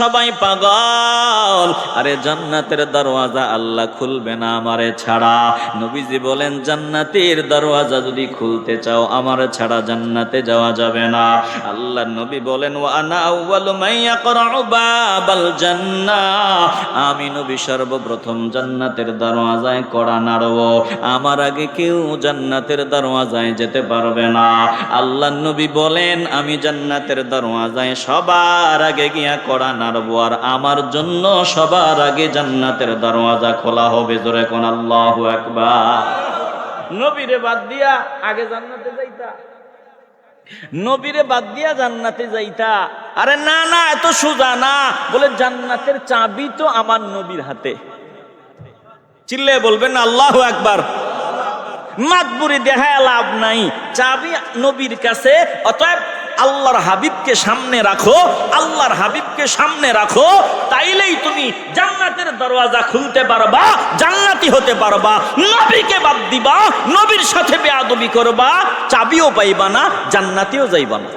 সবাই পাগল। আরে জান্নাতের দরওয়াজা আল্লাহ খুলবে না আমারে ছাড়া। নবীজি বলেন, জান্নাতের দরওয়াজা যদি খুলতে চাও, আমার ছাড়া জান্নাতে যাওয়া যাবে না। আল্লাহ নবী বলেন আনা আউয়ালু বাবাল জান্নাহ আমি নবী সর্বপ্রথম জান্নাতের দরওয়াজায় কড়া নাড়ব। আমার আগে কেউ জান্নাতের দরওয়াজায় যেতে পারবে না। আল্লাহ নবী বলেন, আমি জান্নাতের দরওয়াজায় সবার আগে গিয়া কড়া নাড়ব আর আমার জন্য সবার আগে জান্নাতের দরওয়াজা খোলা হবে। জোরে কোন আল্লাহু আকবার। নবীরে বাদ দিয়া আগে জান্নাতে যাইতা। নবীরে বাদ দিয়া জান্নাতে যাইতা। আরে না না, এত সোজা না। বলে জান্নাতের চাবি তো আমার নবীর হাতে। চিল্লে বলবেন আল্লাহ একবার মাতবুরি দেখায় লাভ নাই। চাবি নবীর কাছে, অতএব আল্লাহর হাবিবকে সামনে রাখো, আল্লাহর হাবিবকে সামনে রাখো, তাইলেই তুমি জান্নাতের দরওয়াজা খুলতে পারবা, জান্নাতি হতে পারবা, নবীকে বাদ দিবা, নবীর সাথে বেয়াদবি করবা, চাবিও পাইবা না, জান্নাতিও যাইবা না।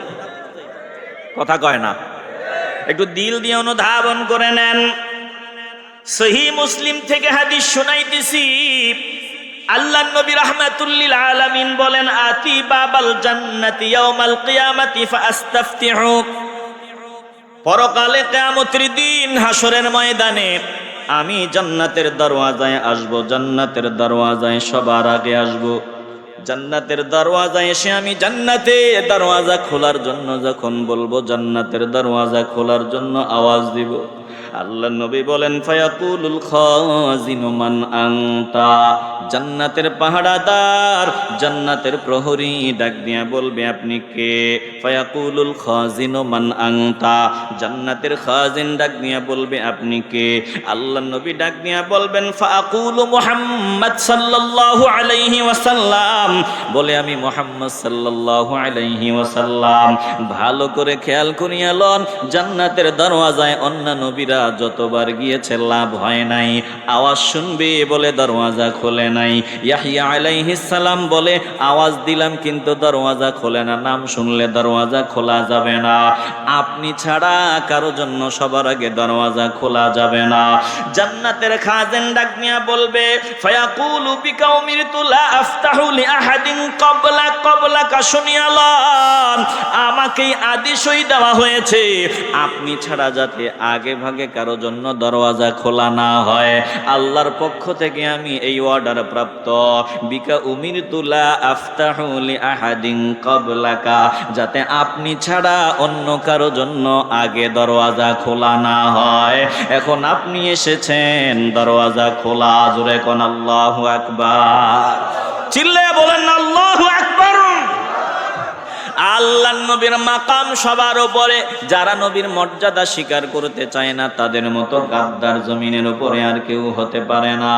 কথা কয় না? একটু দিল দিয়ে অনুধাবন করে নেন। সহি মুসলিম থেকে হাদিস শোনাইতেছি আল্লাহ নবী রাহমাতুল্লিল আলামিন বলেন, আতি বাবাল জান্নাতি ইয়াউমাল কিয়ামাতি ফাআস্তাফতিহু। পরকালে কিয়ামতের দিন হাসরের ময়দানে আমি জান্নাতের দরওয়াজায় আসব, জান্নাতের দরওয়াজায় সবার আগে আসব। জান্নাতের দরওয়াজায় এসে আমি জান্নাতে দরওয়াজা খোলার জন্য যখন বলব, জান্নাতের দরওয়াজা খোলার জন্য আওয়াজ দিব। আল্লাহ নবী বলেন, ফায়াকুলুল খাজিনু মান আনতা। জান্নাতের পাহাড়াদার জান্নাতের প্রহরী ডাক দিয়া বলবে, আপনি কে? ফায়াকুলুল খাজিনু মান আনতা। জান্নাতের খাজিন ডাক দিয়া বলবে, আপনি কে? আল্লাহ নবী ডাক দিয়া বলবেন ফাকুলু মুহাম্মদ সাল্লাল্লাহু আলাইহি ওয়াসাল্লাম। বলে, আমি মুহাম্মদ সাল্লাল্লাহু আলাইহি ওয়াসাল্লাম। ভালো করে খেয়াল করিয়া লন, জান্নাতের দরওয়াজায় অন্য নবীরা যতবার গিয়েছে লাভ হয় নাই। আওয়াজ শুনবে বলে দরওয়াজা খোলে নাই। ইয়াহিয়া আলাইহিস সালাম বলে, আওয়াজ দিলাম কিন্তু দরওয়াজা খোলে না। নাম শুনলে দরওয়াজা খোলা যাবে না। আপনি ছাড়া কারও জন্য সবার আগে দরওয়াজা খোলা যাবে না। জান্নাতের খাজেন ডাক নিয়া বলবে, ফায়াকুলু বিকাউমির তুলা আফতাহু লি আহাদিন ক্বাবলা ক্বাবলাকা শুনিয়ালান আমাকেই আদেশই দেওয়া হয়েছে। আপনি ছাড়া যাতে আগে ভাগে কারও জন্য দরওয়াজা খোলা না হয়। আল্লাহর পক্ষ থেকে আমি এই অর্ডার প্রাপ্ত। বিকা উমির তুলা আফতাহুলি আহাদিন কবলাকা যাতে আপনি ছাড়া অন্য কারও জন্য আগে দরওয়াজা খোলা না হয়। এখন আপনি এসেছেন, দরওয়াজা খোলা। জোরে কোন আল্লাহ আকবার। চিল্লে বলেন আল্লাহ। আল্লাহ নবীর মাকাম সবার উপরে। যারা নবীর মর্যাদা স্বীকার করতে চায় না, তাদের মতো গাদ্দার জমিনের উপরে আর কেউ হতে পারে না।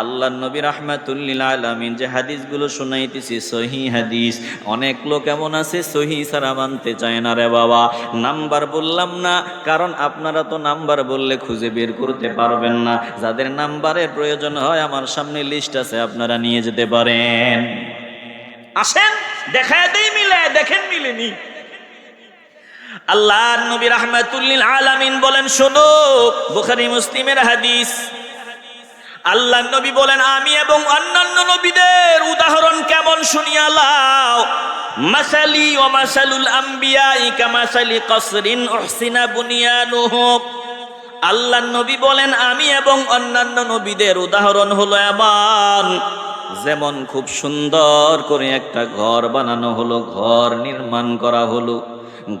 আল্লাহ নবী রহমাতুল্লিল আলমিন যে হাদিসগুলো শোনাইতেছি, সহি হাদিস। অনেক লোক এমন আছে, সহি সারা মানতে চায় না রে বাবা। নাম্বার বললাম না, কারণ আপনারা তো নাম্বার বললে খুঁজে বের করতে পারবেন না। যাদের নাম্বারের প্রয়োজন হয়, আমার সামনে লিস্ট আছে, আপনারা নিয়ে যেতে পারেন। আসেন। দেখায় দেই মিলে, দেখেন মিলেনি। আল্লাহ নবী রাহমাতুল্লিল আলামিন বলেন, শোনো, বুখারী, মুসলিমের হাদিস। আল্লাহ নবী বলেন, আমি এবং অন্যান্য নবীদের উদাহরণ কেমন শুনিয়া লাও? মাসালি ও মাসালুল আম্বিয়া কামাসালি কসরিন উহসিনা বুনিয়ানুহু। আল্লাহ নবী বলেন, আমি এবং অন্যান্য নবীদের উদাহরণ হলো এমন যেমন খুব সুন্দর করে একটা ঘর বানানো হলো, ঘর নির্মাণ করা হলো।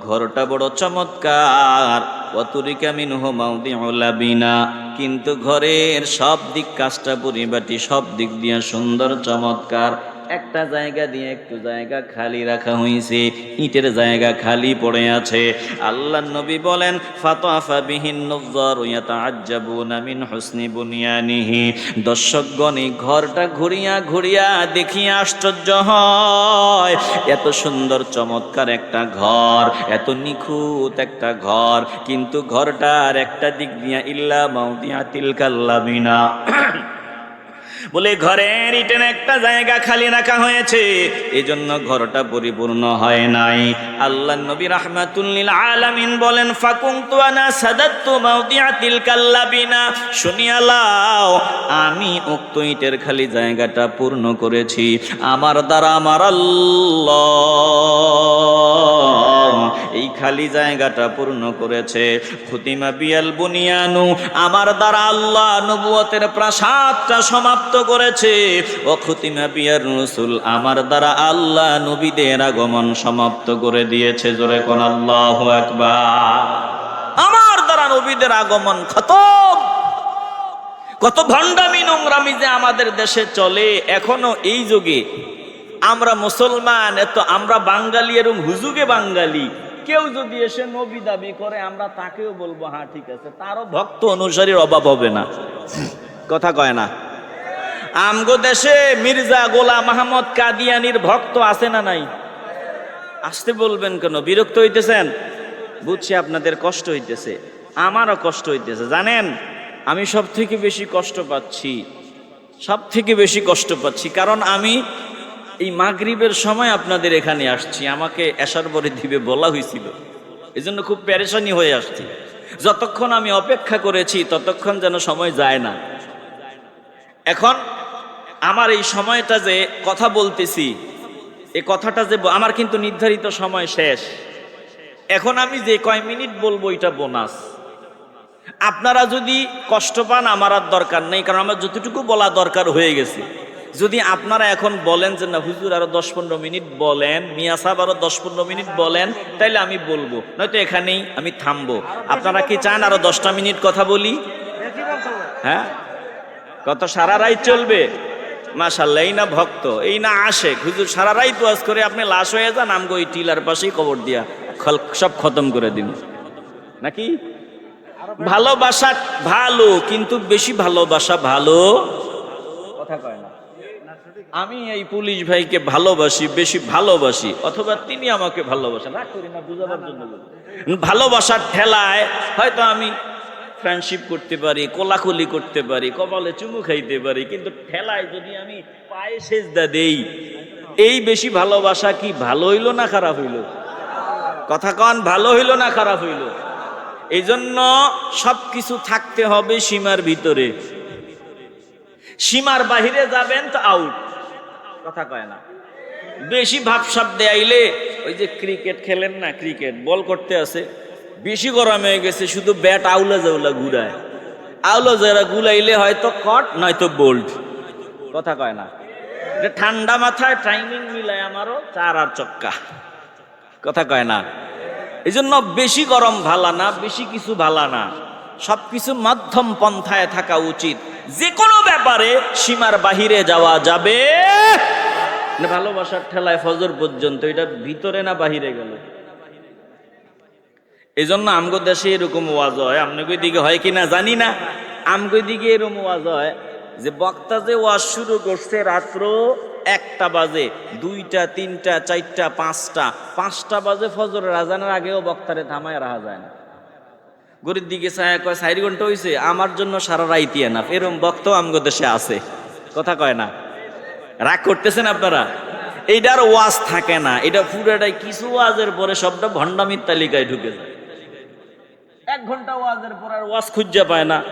ঘরটা বড় চমৎকার। অতুরিকা মিনহু মাউদিউলাবিনা কিন্তু ঘরের সব দিক কাজটা পরিবাটি সব দিক দিয়ে সুন্দর, চমৎকার। একটা জায়গা দিয়ে একটু জায়গা খালি রাখা হয়েছে ইটের জায়গা খালি পড়ে আছে। আল্লাহ নবী বলেন ফাতাফা বিহীন নজর ইয়াতাআজ্জাবুনা মিন হুসনি বুনিয়ানিহি। দর্শকগণ এই ঘরটা ঘুরিয়া ঘুরিয়া দেখিয়া আশ্চর্য হয়, এত সুন্দর চমৎকার একটা ঘর, এত নিখুঁত একটা ঘর, কিন্তু ঘরটার একটা দিক দিয়া ইল্লা মাউদিয়াতিল কাল্লাবিনা। বলে, ঘরের ইটেন একটা জায়গা খালি রাখা হয়েছে। এজন্য ঘরটা পরিপূর্ণ হয় নাই। আল্লাহ নবী রাহমাতুল্লিল আলামিন বলেন ফাকুম তুয়ানা সাদাত্তু মাউদিয়াতিল কাল্লাবিনা শুনিয়া লাও, আমি উক্ত ইটের খালি জায়গাটা পূর্ণ করেছি। আমার দ্বারা আমার আল্লাহ এই খালি জায়গাটা পূর্ণ করেছে। খুতিমা বিয়াল বুনিয়ানু, আমার দ্বারা আল্লাহ নবুয়তের প্রাসাদটা সমাপ্ত করেছে। ও খুতিমা বিয়ার রসুল, আমার দ্বারা আল্লাহ নবীদের আগমন সমাপ্ত করে দিয়েছে। জোরে কোন আল্লাহ একবার আমার দ্বারা নবীদের আগমন খতম। কত ভণ্ডামি নোংরামি যে আমাদের দেশে চলে, এখনও এই যুগে। আমরা মুসলমান, এত আমরা বাঙালি এবং হুজুগে বাঙালি। কেউ যদি এসে নবী দাবি করে, আমরা তাকেও বলব হ্যাঁ ঠিক আছে। তারও ভক্ত অনুসারীর অভাব হবে না। কথা কয় না। আমগো দেশে মির্জা গোলা মাহমদ কাদিয়ানির ভক্ত আছে না নাই? আসতে বলবেন কেন? বিরক্ত হইতেছেন? বুঝছি আপনাদের কষ্ট হইতেছে। আমারও কষ্ট হইতেছে, জানেন? আমি সব থেকে বেশি কষ্ট পাচ্ছি। সব থেকে বেশি কষ্ট পাচ্ছি, কারণ আমি এই মাগরিবের সময় আপনাদের এখানে আসছি। আমাকে এসার পরে দিবে বলা হয়েছিল। এই জন্য খুব প্যারেশানি হয়ে আসছি। যতক্ষণ আমি অপেক্ষা করেছি, ততক্ষণ যেন সময় যায় না। এখন আমার এই সময়টা যে কথা বলতেছি এই কথাটা যে আমার কিন্তু নির্ধারিত সময় শেষ। এখন আমি যে কয় মিনিট বলব, এটা বোনাস। আপনারা যদি কষ্ট পান, আমার আর দরকার নেই, কারণ আমার যতটুকু বলা দরকার হয়ে গেছে। যদি আপনারা এখন বলেন যে, না, হুজুর আরও দশ পনেরো মিনিট বলেন, মিয়া সাহেব আরও দশ পনেরো মিনিট বলেন, তাইলে আমি বলব। নয়তো এখানেই আমি থামবো। আপনারা কি চান আরও দশটা মিনিট কথা বলি? হ্যাঁ? কত সারা রাত চলবে? মাশাল্লাহ, এই না ভক্ত, এই না আসে হুজুর, সারা রাত ওয়াজ করে আপনি লাশ হয়ে যান, আমগো ওই টিলার পাশেই কবর দিয়া খল- সব খতম করে দিন। নাকি? ভালোবাসা ভালো, কিন্তু বেশি ভালোবাসা ভালো। কথা কয় আমি এই পুলিশ ভাইকে ভালোবাসি, বেশি ভালোবাসি, অথবা তিনি আমাকে ভালোবাসেন। করি না ভালোবাসার ঠেলায় হয়তো আমি ফ্রেন্ডশিপ করতে পারি, কোলাকুলি করতে পারি, কপালে চুমু খাইতে পারি, কিন্তু ঠেলায় যদি আমি পায়ে সেজদা দেই, এই বেশি ভালোবাসা কি ভালো হইল না খারাপ হইল? কথা কন, ভালো হইল না খারাপ হইল? এই জন্য সব কিছু থাকতে হবে সীমার ভিতরে। সীমার বাহিরে যাবেন তো আউট কথা কয় না। বেশি ভাবসাব দেয়াইলে ওই যে ক্রিকেট খেলেন না ক্রিকেট, বল করতে আছে, বেশি গরম হয়ে গেছে, শুধু ব্যাট আউলা জাউলা ঘুরায়। আউলা যারা গুলাইলে হয়তো কট, নয়তো বোল্ড। কথা কয় না। এটা ঠান্ডা মাথায় টাইমিং মিলায় আমারও, চার আর চক্কা। কথা কয় না। এই জন্য বেশি গরম ভালা না, বেশি কিছু ভালা না। সব কিছু মাধ্যম পন্থায় থাকা উচিত। যে কোনো ব্যাপারে সীমার বাহিরে যাওয়া যাবে। ভালোবাসার ঠেলায় ফজর পর্যন্ত, এটা ভিতরে না বাহিরে গেল? এই জন্য আমগো দেশে এরকম ওয়াজ হয়। আপনাকে দিকে হয় কিনা জানি না। আমগো দিকে এরকম ওয়াজ হয় যে, বক্তা যে ওয়াজ শুরু করছে রাত্র একটা বাজে, দুইটা, তিনটা, চারটা, পাঁচটা পাঁচটা বাজে ফজরের আজানের আগেও বক্তারে থামায় রাখা যায় না। গরিব দিকে ছায়া কয় চারি ঘণ্টা হয়েছে আমার জন্য সারা রাইতি না এরম বক্ত আমগো দেশে আছে। কথা কয় না? রাগ করতেছেন আপনারা? এইটার ওয়াজ থাকে না। এটা পুরোটাই কিছু ওয়াজের পরে সবটা ভণ্ডামির তালিকায় ঢুকে যায়। এক ঘণ্টা ওয়াজের পর আর ওয়াজ খুঁজে পায় না।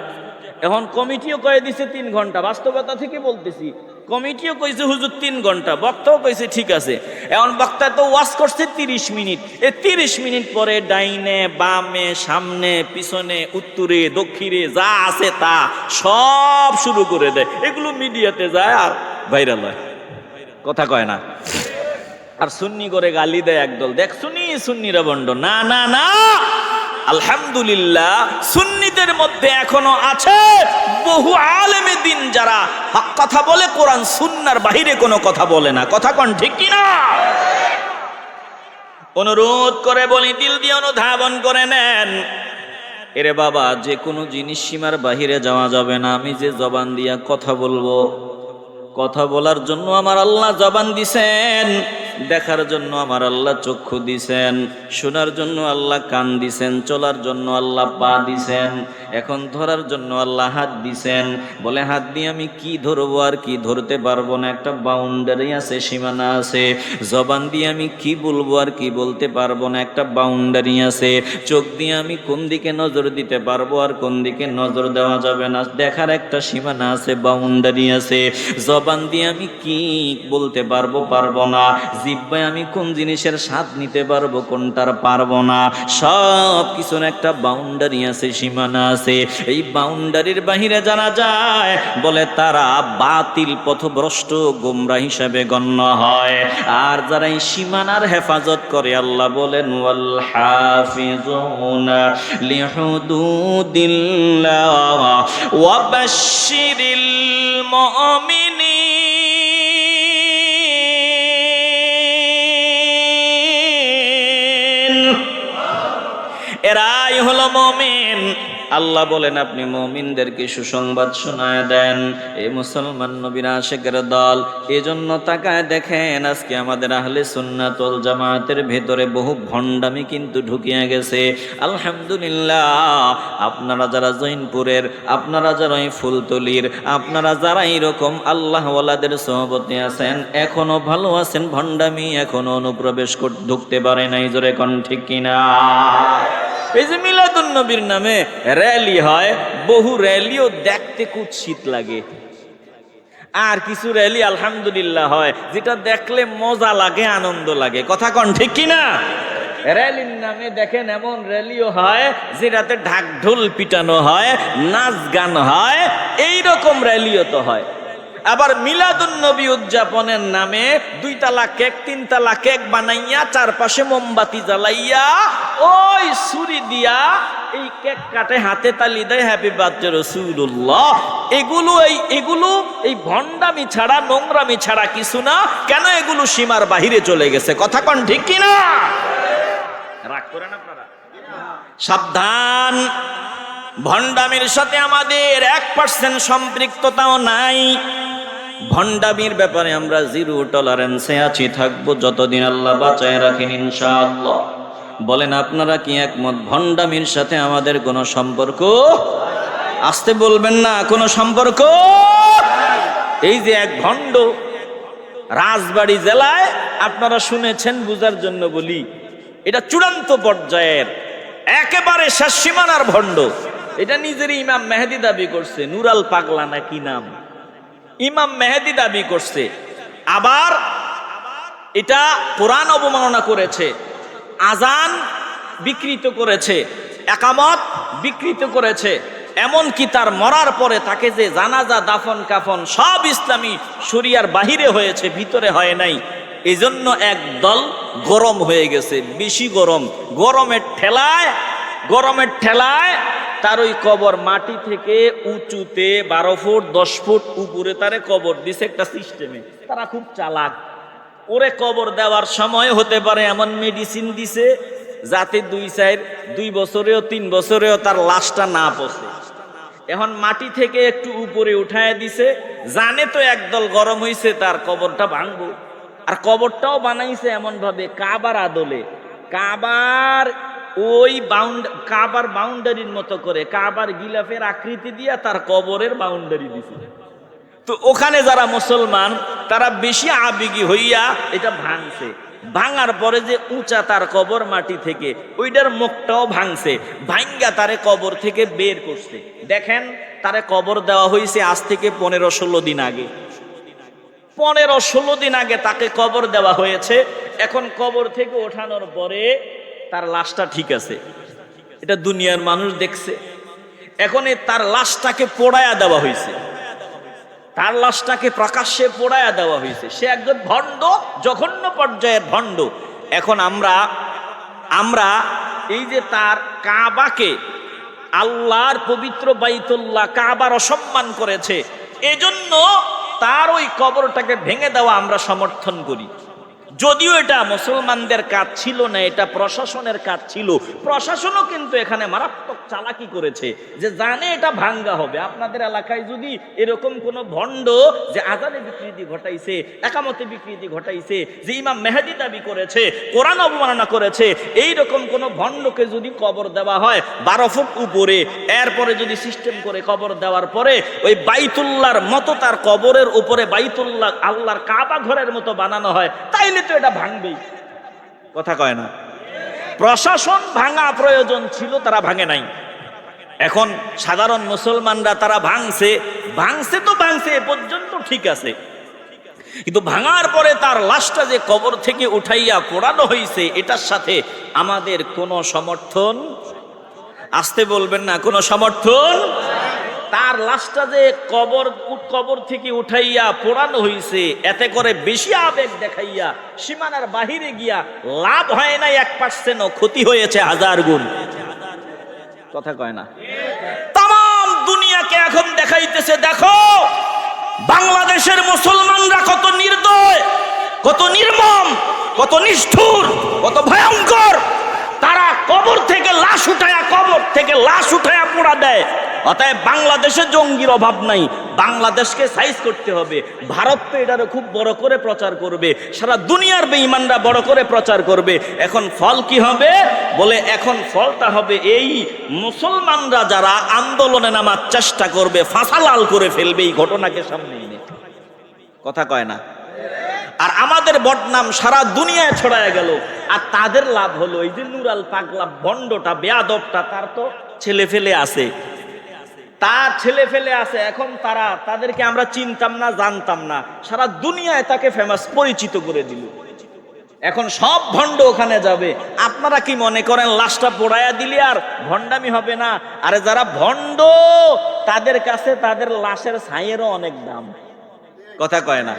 এখন কমিটিও কয়ে দিছে তিন ঘণ্টা। বাস্তবতা থেকে বলতেছি। কমিটিও কইছে, হুজুর, তিন ঘণ্টা। বক্তাও কইছে, ঠিক আছে। এখন বক্তা তো ওয়াজ করছে তিরিশ মিনিট। এ তিরিশ মিনিট পরে ডাইনে, বামে, সামনে, পিছনে, উত্তরে, দক্ষিণে, যা আছে তা সব শুরু করে দেয়। এগুলো মিডিয়াতে যায় আর ভাইরাল হয়। কথা কয় না। আর সুন্নি করে গালি দেয় একদল। দেখ শুনি সুন্নিরা বন্ড। না না না! আলহামদুলিল্লাহ, সুন্নিদের মধ্যে এখনও আছে বহু আলেমে দিন যারা হক কথা বলে, কোরআন সুন্নার বাহিরে কোনো কথা বলে না। কথা কন ঠিক কি না অনুরোধ করে বলি, দিল দিয়ে অনুধাবন করে নেন। এরে বাবা, যে কোনো জিনিস সীমার বাহিরে যাওয়া যাবে না। আমি যে জবান দিয়া কথা বলব, কথা বলার জন্য আমার আল্লাহ জবান দিছেন। দেখার জন্য আমার আল্লাহ চক্ষু দিছেন, শোনার জন্য আল্লাহ কান দিছেন, চলার জন্য আল্লাহ পা দিছেন, এখন ধরার জন্য আল্লাহ হাত দিছেন। বলে, হাত দিয়ে আমি কি ধরবো আর কি ধরতে পারব না? একটা বাউন্ডারি আছে, সীমানা আছে। জবান দিয়ে আমি কি বলব আর কি বলতে পারব না? একটা বাউন্ডারি আছে। চোখ দিয়ে আমি কোন দিকে নজর দিতে পারব আর কোন দিকে নজর দেওয়া যাবে না? দেখার একটা সীমানা আছে বাউন্ডারি আছে। জবান দিয়ে আমি কি বলতে পারব পারব না। জিব্বায় আমি কোন জিনিসের স্বাদ নিতে পারব, কোনটার পারব না। সব কিছুর একটা বাউন্ডারি আছে, সীমানা আছে। এই বাউন্ডারির বাহিরে জানা যায়, বলে তারা বাতিল পথভ্রষ্ট গোমরা হিসাবে গণ্য হয়। আর যারা এই সীমানার হেফাজত করে, আল্লাহ বলেন ওয়াল হাফিজুনা লিহুদুদিল্লাহ ওয়া বাশশিরিল এরাই হলো মমিন। আল্লাহ বলেন, আপনি মমিনদেরকে সুসংবাদ শোনায় দেন। এই মুসলমান নবীর আশেকের দল, এজন্য তাকায় দেখেন, আজকে আমাদের আহলে সুন্নাতল জামাতের ভেতরে বহু ভণ্ডামি কিন্তু ঢুকিয়ে গেছে। আলহামদুলিল্লাহ, আপনারা যারা জৈনপুরের, আপনারা যারা এই ফুলতলির, আপনারা যারা এইরকম আল্লাহওয়ালাদের সহবতে আছেন, এখনও ভালো আছেন, ভণ্ডামি এখনও অনুপ্রবেশ ঢুকতে পারে নাই, জোরে কোন ঠিক কিনা? এই মিলাদুন নবীর নামে র্যালি হয়, বহু র্যালিও দেখতে কুৎসিত লাগে। আর কিছু র্যালি আলহামদুলিল্লাহ হয়, যেটা দেখলে মজা লাগে, আনন্দ লাগে। কথা কন ঠিক কিনা? র্যালির নামে দেখেন এমন র্যালিও হয়, যেটাতে ঢাক ঢোল পিটানো হয়, নাচ গান হয় এই রকম র্যালিও তো হয়। আবার মিলাদুন নবী উদযাপনের নামে দুই তালা কেক তিন তালা কেক বানাইয়া চারপাশে মোমবাতি জ্বালাইয়া ওই ছুরি দিয়া এই কেক কাটে, হাতে তালি দেয় হ্যাপি বার্থডে রসুল্লাহ এগুলো এই এগুলো এই ভণ্ডামি ছাড়া, নোংরামি ছাড়া কিছু না। কেন এগুলো সীমার বাহিরে চলে গেছে? কথা কন ঠিক কিনা? রাগ করেন আপনারা? সাবধান। ভণ্ডামির সাথে আমাদের এক পার্সেন্ট সম্পৃক্ততাও নাই। ভণ্ডামির ব্যাপারে আমরা জিরো টলারেন্সে আছি, থাকব যতদিন আল্লাহ বাঁচায় রাখেন ইনশাআল্লাহ। বলেন, আপনারা কি একমত? ভণ্ডামির সাথে আমাদের কোনো সম্পর্ক? আসতে বলবেন না, কোনো সম্পর্ক? এই যে এক ভণ্ড রাজবাড়ি জেলায় আপনারা শুনেছেন, বুঝার জন্য বলি, এটা চূড়ান্ত পর্যায়ের, একেবারে শেষ সীমানার ভণ্ড। এটা নিজেরই ইমাম মেহেদি দাবি করছে, নুরাল পাগলা না কি নাম? ইমাম মেহেদি দাবি করছে। আবার এটা কোরআন অবমাননা করেছে, আজান বিকৃত করেছে, একামত বিকৃত করেছে, এমনকি তার মরার পরে তাকে যে জানাজা, দাফন, কাফন সব ইসলামী শরিয়ার বাহিরে হয়েছে, ভিতরে হয় নাই। এই জন্য এক দল গরম হয়ে গেছে, বেশি গরম। গরমের ঠেলায় গরমের ঠেলায় তার ওই কবর মাটি থেকে উঁচুতে বারো ফুট, দশ ফুট উপরে তারে কবর দিছে একটা সিস্টেমে তারা খুব চালাক। ওরে কবর দেওয়ার সময় হতে পারে এমন মেডিসিন দিছে, যাতে দুই সাইড দুই বছরেও, তিন বছরেও তার লাশটা না পচে। এখন মাটি থেকে একটু উপরে উঠায় দিছে, জানে তো একদল গরম হয়েছে তার কবরটা ভাঙবো। আর কবরটাও বানাইছে এমন ভাবে কাবার আদলে। কাবার ওই বাউন্ড কাবার বাউন্ডারির মতো করে, কাবার গিলাফের আকৃতি দিয়া তার কবরের বাউন্ডারি দিছে। তো ওখানে যারা মুসলমান, তারা বেশি আবেগী হইয়া এটা ভাঙছে। ভাঙার পরে যে উঁচা তার কবর মাটি থেকে, ওইটার মুখটাও ভাঙছে। ভাঙ্গা তারে কবর থেকে বের করছে। দেখেন, তারে কবর দেওয়া হয়েছে আজ থেকে পনেরো ষোলো দিন আগে। পনেরো ষোলো দিন আগে তাকে কবর দেওয়া হয়েছে। এখন কবর থেকে ওঠানোর পরে তার লাশটা ঠিক আছে। এটা দুনিয়ার মানুষ দেখছে। এখন তার লাশটাকে পোড়ায়া দেওয়া হয়েছে। তার লাশটাকে প্রকাশ্যে পোড়ায়া দেওয়া হয়েছে। সে একজন ভণ্ড, জঘন্য পর্যায়ের ভণ্ড। এখন আমরা আমরা এই যে তার কাবাকে আল্লাহর পবিত্র বাইতুল্লাহ কাবার অসম্মান করেছে, এজন্য তার ওই কবরটাকে ভেঙে দেওয়া আমরা সমর্থন করি। যদিও এটা মুসলমানদের কাজ ছিল না, এটা প্রশাসনের কাজ ছিল। প্রশাসনও কিন্তু এখানে মারাত্মক চালাকি করেছে যে জানে এটা ভাঙ্গা হবে। আপনাদের এলাকায় যদি এরকম কোন ভণ্ড যে আজানে বিকৃতি ঘটাইছে, একামতে বিকৃতি ঘটাইছে, যে ইমাম মেহেদি দাবি করেছে, কোরআন অবমাননা করেছে এই রকম কোন ভণ্ডকে যদি কবর দেওয়া হয় বারো ফুট উপরে, এরপরে যদি সিস্টেম করে কবর দেওয়ার পরে ওই বাইতুল্লাহর মতো তার কবরের উপরে বাইতুল্লাহ আল্লাহর কাবা ঘরের মতো বানানো হয়, তাইলে তো এটা ভাঙবেই। কথা কয় না। প্রশাসন ভাঙা প্রয়োজন ছিল, তারা ভাঙে নাই। এখন সাধারণ মুসলমানরা তারা ভাঙছে ভাঙছে তো ভাঙছে, এ পর্যন্ত ঠিক আছে। কিন্তু ভাঙার পরে তার লাশটা যে কবর থেকে উঠাইয়া পোড়ানো হয়েছে এটার সাথে আমাদের কোনো সমর্থন? আসতে বলবেন না, কোনো সমর্থন? তার লাশটা যে কবর কবর থেকে উঠাইয়া পোড়ানো হইছে, এতে করে বেশি আবেগ দেখাইয়া সীমানার বাহিরে গিয়া লাভ হয় না এক পার্সেন্ট ক্ষতি হয়েছে হাজার গুণ। কথা কয় না? তাম দুনিয়াকে এখন দেখাইতেছে, দেখো, বাংলাদেশের মুসলমানরা কত নির্দয়, কত নির্মম, কত নিষ্ঠুর, কত ভয়ঙ্কর। তারা কবর থেকে লাশ উঠায়া, কবর থেকে লাশ উঠায়া পোড়া দেয়। অতএব বাংলাদেশে জঙ্গির অভাব নাই। বাংলাদেশকে সাইজ করতে হবে। ভারত তো এটারও খুব বড় করে প্রচার করবে। সারা দুনিয়ার বেঈমানরা বড় করে প্রচার করবে। এখন ফল কি হবে? বলে এখন ফলটা হবে এই মুসলমানরা যারা আন্দোলনে নামার চেষ্টা করবে ফাঁসালাল করে ফেলবে এই ঘটনাকে সামনে এনে। কথা কয় না? আর আমাদের বদনাম সারা দুনিয়ায় ছড়ায় গেল। আর তাদের লাভ হলো এই যে নুরাল পাগলা বন্ডটা, বেয়াদবটা, তার তো ছেলে ফেলে আছে। তার ছেলে ফেলে আছে, এখন তারা, তাদেরকে আমরা চিনতাম না, জানতাম না। সারা দুনিয়ায় তাকে ফেমাস পরিচিত করে দিল। এখন সব ভণ্ড ওখানে যাবে। আপনারা কি মনে করেন, লাশটা পোড়ায়া দিলে আর ভণ্ডামি হবে না? আরে যারা ভণ্ড, তাদের কাছে তাদের লাশের ছাইয়েরও অনেক দাম। কথা কয় না?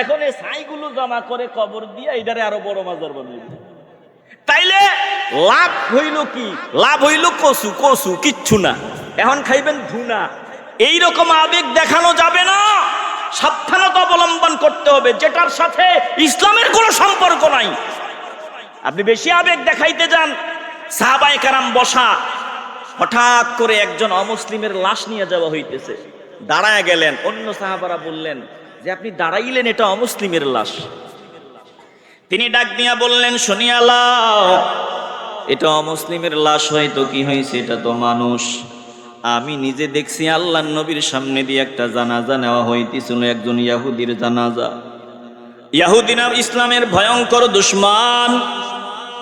এখন এই ছাইগুলো জমা করে কবর দিয়ে এটারে আরও বড় মাজার বানিয়ে। তাইলে লাভ হইল কি? লাভ হইল কসু কসু কিচ্ছু না। এখন খাইবেন ধুনা। এই রকম আবেগ দেখানো যাবে না। সাবধানতা অবলম্বন করতে হবে, যেটার সাথে ইসলামের কোনো সম্পর্ক নাই। আপনি বেশি আবেগ দেখাইতে যান সাহাবাই কারাম বসা, হঠাৎ করে একজন অমুসলিমের লাশ নিয়ে যাওয়া হইতেছে। দাঁড়ায় গেলেন, অন্য সাহাবারা বললেন, যে আপনি দাঁড়াইলেন, এটা অমুসলিমের লাশ। তিনি ডাক দিয়া বললেন শুনিয়ালাও এটা অমুসলিমের লাশ হয়তো কি হয়েছে এটা তো মানুষ। আমি নিজে দেখছি আল্লাহ নবীর সামনে দিয়ে একটা জানাজা নেওয়া হইতেছিল একজন ইয়াহুদির জানাজা। ইয়াহুদি নাম ইসলামের ভয়ঙ্কর দুশ্মন।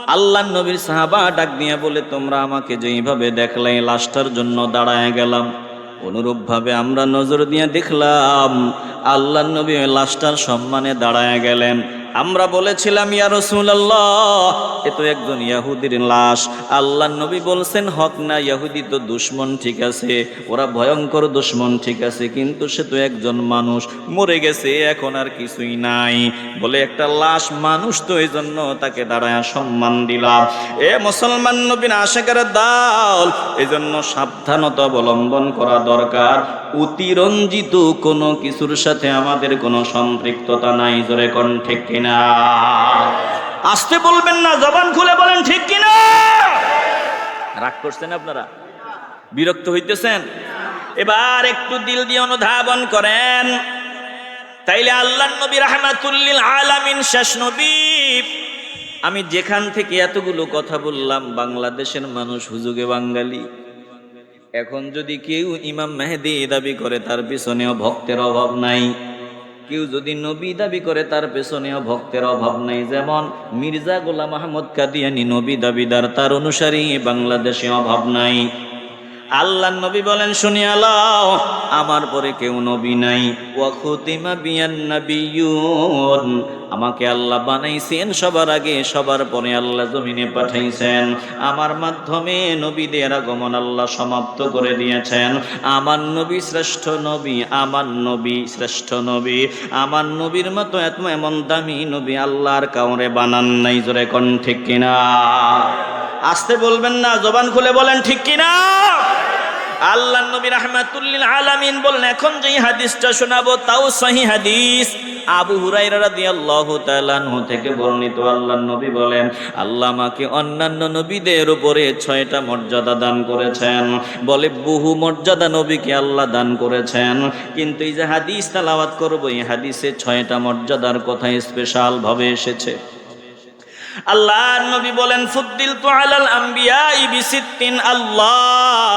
আল্লাহ নবীর সাহাবা ডাক দিয়া বলে, তোমরা আমাকে যেইভাবে দেখলে লাশটার জন্য দাঁড়ায় গেলাম। অনুরূপভাবে আমরা নজর দিয়ে দেখলাম আল্লাহ নবী লাশটার সম্মানে দাঁড়ায় গেলেন। আমরা বলেছিলাম, ইয়া রসুল্লাহ এ তো একজন ইয়াহুদির লাশ। আল্লাহ নবী বলছেন, হক না, ইয়াহুদি তো দুশ্মন, ঠিক আছে। ওরা ভয়ঙ্কর দুশ্মন, ঠিক আছে, কিন্তু সে তো একজন মানুষ। মরে গেছে, এখন আর কিছুই নাই। বলে একটা লাশ মানুষ তো এই জন্য তাকে দাঁড়ায় সম্মান দিলাম। এ মুসলমান নবীন আশেকের দাল এই জন্য সাবধানতা অবলম্বন করা দরকার। অতিরঞ্জিত কোনো কিছুর সাথে আমাদের কোনো সম্পৃক্ততা নাই, জোরে কোন ঠিক কিনা? আসতে বলবেন না, জবান খুলে বলেন, ঠিক কিনা? রাগ করছেন আপনারা? বিরক্ত হইতেছেন? এবার একটু দিল দিয়ে অনুধাবন করেন। তাইলে আল্লাহ নবী রাহমাতুল্লিল আলামিন শেষ নবী। আমি যেখান থেকে এতগুলো কথা বললাম, বাংলাদেশের মানুষ হুজুগে বাঙালি। এখন যদি কেউ ইমাম মেহেদি দাবি করে, তার পিছনেও ভক্তের অভাব নাই। কেউ যদি নবী দাবি করে, তার পেছনেও ভক্তের অভাব নাই। যেমন মির্জা গোলাম আহমদ কাদিয়ানি নবী দাবিদার, তার অনুসারী বাংলাদেশে অভাব নাই। আল্লাহ নবী বলেন শুনিয়ালাও আমার পরে কেউ নবী নাই। ওয়াখুতিমা বিয়ান নাবিয়ুন। আমাকে আল্লাহ বানাইছেন সবার আগে, সবার পরে আল্লাহ জমিনে পাঠাইছেন। আমার মাধ্যমে নবীদের আগমন আল্লাহ সমাপ্ত করে দিয়েছেন। আমার নবী শ্রেষ্ঠ নবী, আমার নবী শ্রেষ্ঠ নবী। আমার নবীর মতো এত এমন দামি নবী আল্লাহর কাউরে বানান নাই জোরে কোন ঠিক কিনা? আসতে বলবেন না, জবান খুলে বলেন ঠিক কিনা? আল্লাহ নবী রাহমাতুল্লিল আলামিন বলেন এখন যেই হাদিসটা শোনাবো, তাও সহি হাদিস। আবু হুরাইরা রাদিয়াল্লাহু তাআলা থেকে বর্ণিত আল্লাহর নবী বলেন, আল্লাহ আমাকে অন্যান্য নবীদের উপরে ছয়টা মর্যাদা দান করেছেন। বলে, বহু মর্যাদা নবীকে আল্লাহ দান করেছেন। কিন্তু এই যে হাদিস তালাওয়াত করব, এই হাদিসে ছয়টা মর্যাদার কথা স্পেশাল ভাবে এসেছে। আল্লাহ নবী বলেন ফুদ্দিল তো আলাল আম্বিয়া ইবিসিদ্দিন আল্লাহ।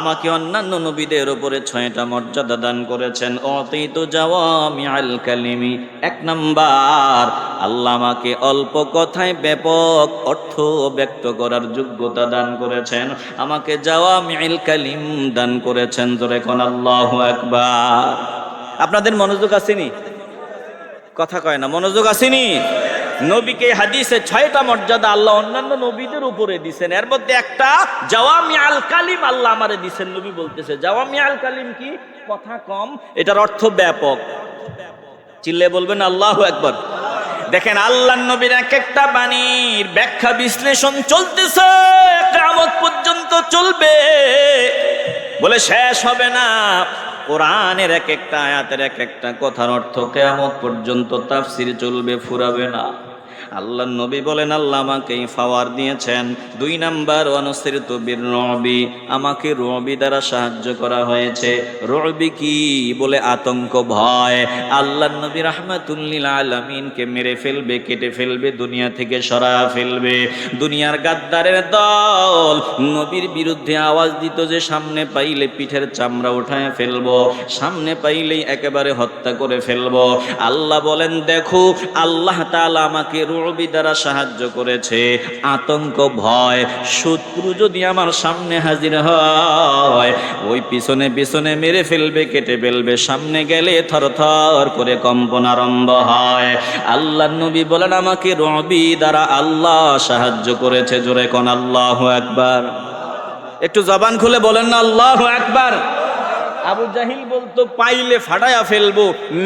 আমাকে অন্যান্য নবীদের উপরে ছয়টা মর্যাদা দান করেছেন। অতীত জাওয়ামি আল কালিমি। এক নাম্বার, আল্লাহ আমাকে অল্প কথায় ব্যাপক অর্থ ব্যক্ত করার যোগ্যতা দান করেছেন। আমাকে জাওয়ামি আল কালিম দান করেছেন। জোরে কোন আল্লাহ একবার আপনাদের মনোযোগ আসেনি? কথা কয় না, মনোযোগ আসেনি? নবীকে হাদিসে ছয়টা মর্যাদা আল্লাহ অন্যান্য নবীদের উপরে দিছেন। এর মধ্যে একটা, জাওয়ামি আল কালিম আল্লাহ আমারে দিছেন, নবী বলতেছে। জাওয়ামি আল কালিম কি? কথা কম, এটার অর্থ ব্যাপক। চিল্লে বলবেন, আল্লাহ একবার দেখেন আল্লাহ নবীর এক একটা বাণীর ব্যাখ্যা বিশ্লেষণ চলতেছে, কিয়ামত পর্যন্ত চলবে। বলে শেষ হবে না। কোরআনের এক একটা আয়াতের এক একটা কথার অর্থ কেয়ামত পর্যন্ত তাফসির চলবে, ফুরাবে না। আল্লাহ নবী বলেন, আল্লাহ আমাকে ফাওয়ার দিয়েছেন। দুই নাম্বার, অনুসৃত বীর রবি, আমাকে রবি দ্বারা সাহায্য করা হয়েছে। রবি কি বলে? আতঙ্ক, ভয়। আল্লাহ নবী রহমাতুল্লিল আলমিনকে মেরে ফেলবে, কেটে ফেলবে, দুনিয়া থেকে সরা ফেলবে। দুনিয়ার গাদ্দারের দল নবীর বিরুদ্ধে আওয়াজ দিত যে, সামনে পাইলে পিঠের চামড়া উঠায় ফেলব, সামনে পাইলেই একেবারে হত্যা করে ফেলব। আল্লাহ বলেন, দেখো, আল্লাহ তাআলা আমাকে রবি দ্বারা সাহায্য করেছে। আতঙ্ক, ভয়, শত্রু যদি আমার সামনে হাজির হয়, ওই পিছনে পিছনে মেরে ফেলবে, কেটে ফেলবে, সামনে গেলে থর থর করে কম্পন আরম্ভ হয়। আল্লাহ নবী বলেন, আমাকে রবি দ্বারা আল্লাহ সাহায্য করেছে। জোরে কোন আল্লাহ একবার একটু জবান খুলে বলেন না, আল্লাহ একবার আবু জাহিল বলতো, পাইলে ফাটায়া ফেলব,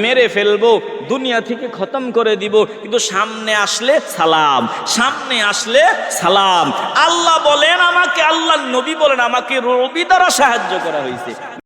মেরে ফেলব, দুনিয়া থেকে খতম করে দিব, কিন্তু সামনে আসলে সালাম, সামনে আসলে সালাম। আল্লাহ বলেন আমাকে, আল্লাহ নবী বলেন আমাকে রবি দ্বারা সাহায্য করা হয়েছে।